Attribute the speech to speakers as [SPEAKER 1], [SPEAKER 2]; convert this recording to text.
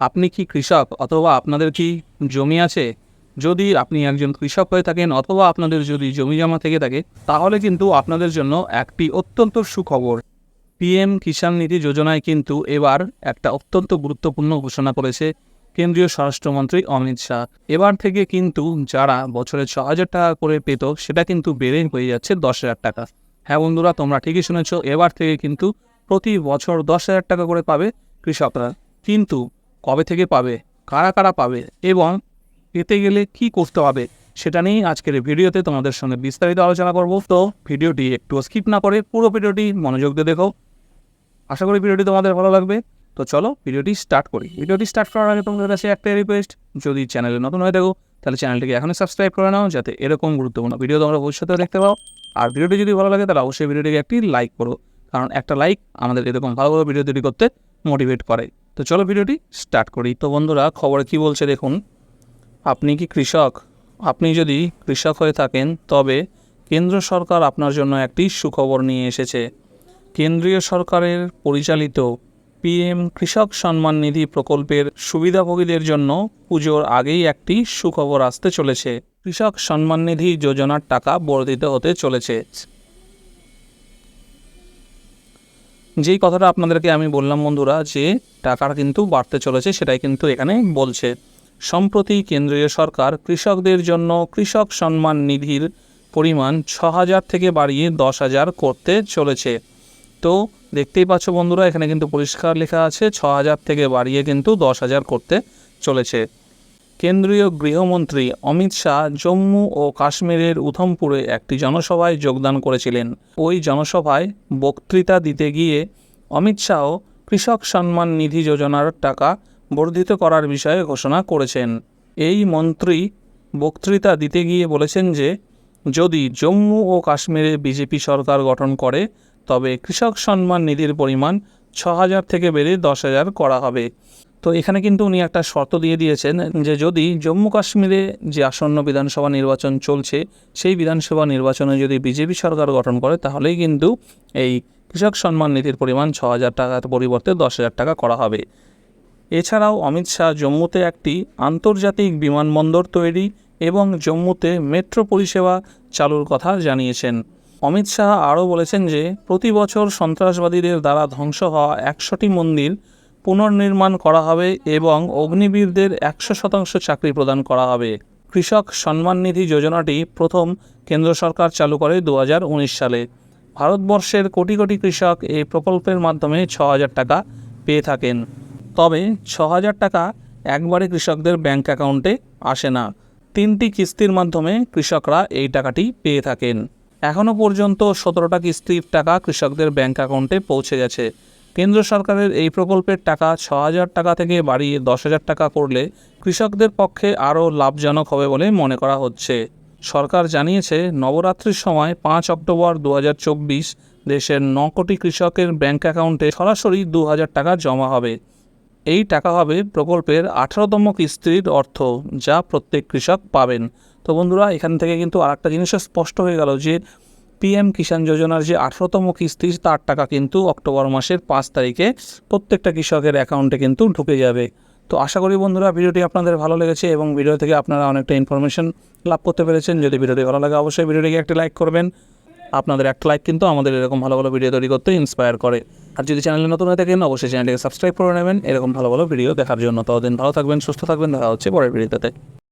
[SPEAKER 1] আপনি কি কৃষক অথবা আপনাদের কি জমি আছে? যদি আপনি একজন কৃষক হয়ে থাকেন অথবা আপনাদের যদি জমি জমা থেকে থাকে, তাহলে কিন্তু আপনাদের জন্য একটি অত্যন্ত সুখবর। পিএম কিষাণ নিধি যোজনায় কিন্তু এবার একটা অত্যন্ত গুরুত্বপূর্ণ ঘোষণা করেছে কেন্দ্রীয় স্বরাষ্ট্রমন্ত্রী অমিত শাহ। এবার থেকে কিন্তু যারা বছরে ছ হাজার টাকা করে পেত, সেটা কিন্তু বেড়ে হয়ে যাচ্ছে দশ হাজার টাকা। হ্যাঁ বন্ধুরা, তোমরা ঠিকই শুনেছ, এবার থেকে কিন্তু প্রতি বছর দশ হাজার টাকা করে পাবে কৃষকরা। কিন্তু কবে থেকে পাবে, কারা কারা পাবে এবং পেতে গেলে কি করতে হবে সেটা নিয়েই আজকের ভিডিওতে তোমাদের সঙ্গে বিস্তারিত আলোচনা করব। তো ভিডিওটি একটু স্কিপ না করে পুরো ভিডিওটি মনোযোগ দিয়ে দেখো। আশা করি ভিডিওটি তোমাদের ভালো লাগবে। তো চলো ভিডিওটি স্টার্ট করি। ভিডিওটি স্টার্ট করার আগে তোমাদের কাছে একটাই রিকোয়েস্ট যদি চ্যানেলে নতুন হয়ে থাকো, তাহলে চ্যানেলটিকে এখনই সাবস্ক্রাইব করে নাও, যাতে এরকম গুরুত্বপূর্ণ ভিডিও তোমরা ভবিষ্যতেও দেখতে পাও। আর ভিডিওটি যদি ভালো লাগে, তাহলে অবশ্যই ভিডিওটিকে একটি লাইক করো, কারণ একটা লাইক আমাদের এরকম ভালো ভালো ভিডিও তৈরি করতে মোটিভেট করে। তো চলো ভিডিওটি স্টার্ট করি। তো বন্ধুরা, খবরে কি বলছে দেখুন, আপনি কি কৃষক? আপনি যদি কৃষক হয়ে থাকেন, তবে কেন্দ্র সরকার আপনার জন্য একটি সুখবর নিয়ে এসেছে। কেন্দ্রীয় সরকারের পরিচালিত পিএম কৃষক সম্মান নিধি প্রকল্পের সুবিধাভোগীদের জন্য পুজোর আগেই একটি সুখবর আসতে চলেছে। কৃষক সম্মান নিধি যোজনার টাকা বর্ধিত হতে চলেছে। যেই কথাটা আপনাদেরকে আমি বললাম বন্ধুরা যে টাকাটা কিন্তু বাড়তে চলেছে, সেটাই কিন্তু এখানে বলছে। সম্প্রতি কেন্দ্রীয় সরকার কৃষকদের জন্য কৃষক সম্মান নিধির পরিমাণ ছ হাজার থেকে বাড়িয়ে দশ হাজার করতে চলেছে। তো দেখতেই পাচ্ছ বন্ধুরা, এখানে কিন্তু পরিষ্কার লেখা আছে, ছ হাজার থেকে বাড়িয়ে কিন্তু দশ হাজার করতে চলেছে। কেন্দ্রীয় গৃহমন্ত্রী অমিত শাহ জম্মু ও কাশ্মীরের উধমপুরে একটি জনসভায় যোগদান করেছিলেন। ওই জনসভায় বক্তৃতা দিতে গিয়ে অমিত শাহ কৃষক সম্মান নিধি যোজনার টাকা বর্ধিত করার বিষয়ে ঘোষণা করেছেন। এই মন্ত্রী বক্তৃতা দিতে গিয়ে বলেছেন যে, যদি জম্মু ও কাশ্মীরে বিজেপি সরকার গঠন করে, তবে কৃষক সম্মান নিধির পরিমাণ ছ হাজার থেকে বেড়ে দশ হাজার করা হবে। তো এখানে কিন্তু উনি একটা শর্ত দিয়ে দিয়েছেন যে যদি জম্মু কাশ্মীরে যে আসন্ন বিধানসভা নির্বাচন চলছে, সেই বিধানসভা নির্বাচনে যদি বিজেপি সরকার গঠন করে, তাহলেই কিন্তু এই কৃষক সম্মান নিধির পরিমাণ ছ হাজার টাকার পরিবর্তে দশ হাজার টাকা করা হবে। এছাড়াও অমিত শাহ জম্মুতে একটি আন্তর্জাতিক বিমানবন্দর তৈরি এবং জম্মুতে মেট্রো পরিষেবা চালুর কথা জানিয়েছেন। অমিত শাহ আরও বলেছেন যে, প্রতি বছর সন্ত্রাসবাদীদের দ্বারা ধ্বংস হওয়া একশোটি মন্দির পুনর্নির্মাণ করা হবে এবং অগ্নিবীরদের একশো শতাংশ চাকরি প্রদান করা হবে। কৃষক সম্মান নিধি যোজনাটি প্রথম কেন্দ্র সরকার চালু করে দু হাজার উনিশ সালে। ভারতবর্ষের কোটি কোটি কৃষক এই প্রকল্পের মাধ্যমে ছ হাজার টাকা পেয়ে থাকেন। তবে ছ হাজার টাকা একবারে কৃষকদের ব্যাংক অ্যাকাউন্টে আসে না। তিনটি কিস্তির মাধ্যমে কৃষকরা এই টাকাটি পেয়ে থাকেন। এখনও পর্যন্ত সতেরোটা কিস্তির টাকা কৃষকদের ব্যাংক অ্যাকাউন্টে পৌঁছে গেছে। কেন্দ্র সরকারের এই প্রকল্পের টাকা ছ হাজার টাকা থেকে বাড়িয়ে দশ হাজার টাকা করলে কৃষকদের পক্ষে আরও লাভজনক হবে বলে মনে করা হচ্ছে। সরকার জানিয়েছে, নবরাত্রির সময় পাঁচ অক্টোবর দু হাজার চব্বিশ দেশের ন কোটি কৃষকের ব্যাংক অ্যাকাউন্টে সরাসরি দু হাজার টাকা জমা হবে। এই টাকা হবে প্রকল্পের আঠারোতম কিস্তির অর্থ, যা প্রত্যেক কৃষক পাবেন। তো বন্ধুরা, এখান থেকে কিন্তু আর একটা জিনিসও স্পষ্ট হয়ে গেল যে পিএম কিষাণ যোজনার যে আঠারোতম কিস্তি তার টাকা কিন্তু অক্টোবর মাসের পাঁচ তারিখে প্রত্যেকটা কৃষকের অ্যাকাউন্টে কিন্তু ঢুকে যাবে। তো আশা করি বন্ধুরা, ভিডিওটি আপনাদের ভালো লেগেছে এবং ভিডিও থেকে আপনারা অনেকটা ইনফরমেশন লাভ করতে পেরেছেন। যদি ভিডিওটি ভালো লাগে, অবশ্যই ভিডিওটিকে একটি লাইক করবেন। আপনাদের একটা লাইক কিন্তু আমাদের এরকম ভালো ভালো ভিডিও তৈরি করতে ইন্সপায়ার করে। আর যদি চ্যানেলে নতুন হয়ে থাকেন, অবশ্যই চ্যানেলটিকে সাবস্ক্রাইব করে নেবেন। এরকম ভালো ভালো ভিডিও দেখার জন্য ততদিন ভালো থাকবেন, সুস্থ থাকবেন। দেখা হচ্ছে পরের ভিডিওতে